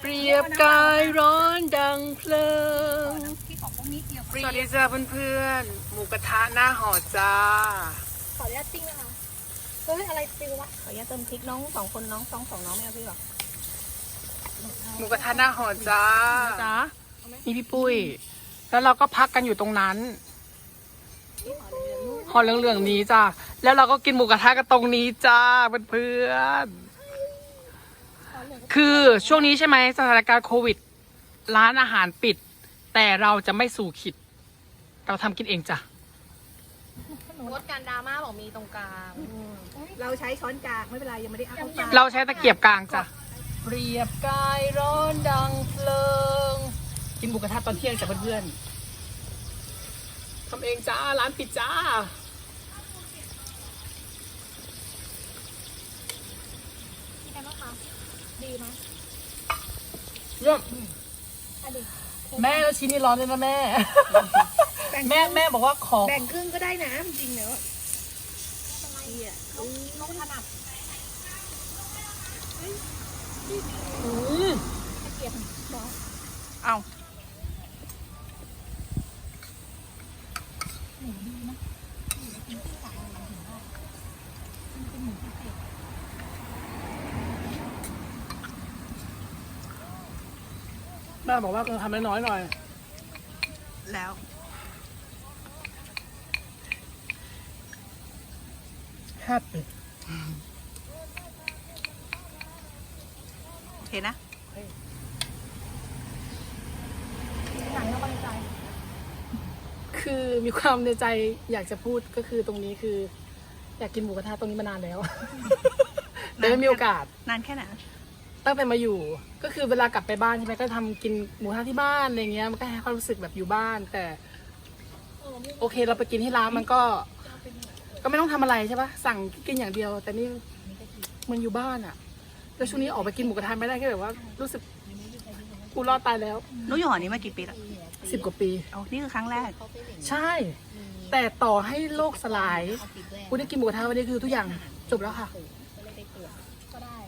เปรียบกายร้อนดังเพลิงพี่ขอพวกนี้เดียวสวัสดีจ้าเพื่อนๆ หมูกระทะหน้าหอจ้า ขออนุญาตติ้งนะคะ เฮ้ยอะไรติววะ ขออนุญาตเติมพริกน้องสองคนน้องสองสองน้องไม่เอาพี่หรอหมูกระทะหน้าหอจ้าจ้านี่พี่ปุ้ย แล้วเราก็พักกันอยู่ตรงนั้นหอเหลืองๆนี้จ้า แล้วเราก็กินหมูกระทะกันตรงนี้จ้าเพื่อนๆ คือช่วงนี้ใช่ไหมสถานการณ์โควิด ร้านอาหารปิด แต่เราจะไม่สู่ขิด เราทำกินเองจ้ะ งดการดราม่าบอกมีตรงกลางเราใช้ช้อนกลางไม่เป็นไรยังไม่ได้เอาเข้าปากเราใช้ตะเกียบกลางจ้ะเปรียบกายร้อนดังเพลิง กินหมูกระทะตอนเที่ยงจ้ะเพื่อนๆทำเองจ้า ร้านปิดจ้าพี่กันนะคะ ดีไหมเยี่ยมอันนี้แม่แล้วชิ้นนี้ร้อนเลยนะแม่แม่แม่บอกว่าขอแบ่งครึ่งก็ได้นะจริงๆแล้วดีอะน้องถนัดอืมตะเกียบน้องเอา แม่บอกว่าทำน้อยๆหน่อย แล้วแฮปปี้โอเคนะหนังกำลังใจ คือมีความในใจอยากจะพูดก็คือตรงนี้คือ อยากกินหมูกระทะตรงนี้มานานแล้ว แต่ไม่มีโอกาส นานแค่ไหน ตั้งแต่มาอยู่ ก็คือเวลากลับไปบ้านใช่ไหมก็ทำกินหมูกระทะที่บ้านอะไรเงี้ยมันก็ให้ความรู้สึกแบบอยู่บ้าน แต่ โอเคเราไปกินที่ร้านมันก็ ก็ไม่ต้องทำอะไรใช่ปะสั่งกินอย่างเดียว แต่นี่มันอยู่บ้านอะแล้วช่วงนี้ออกไปกินหมูกระทะไม่ได้ก็แบบว่า รู้สึกกูรอดตายแล้วนุ้ยอยู่หอนี้มากี่ปีแล้วสิบกว่าปีโอ้นี่คือครั้งแรก ใช่ แต่ต่อให้โลกสลายกูได้กินหมูกระทะวันนี้คือทุกอย่างจบแล้วค่ะเ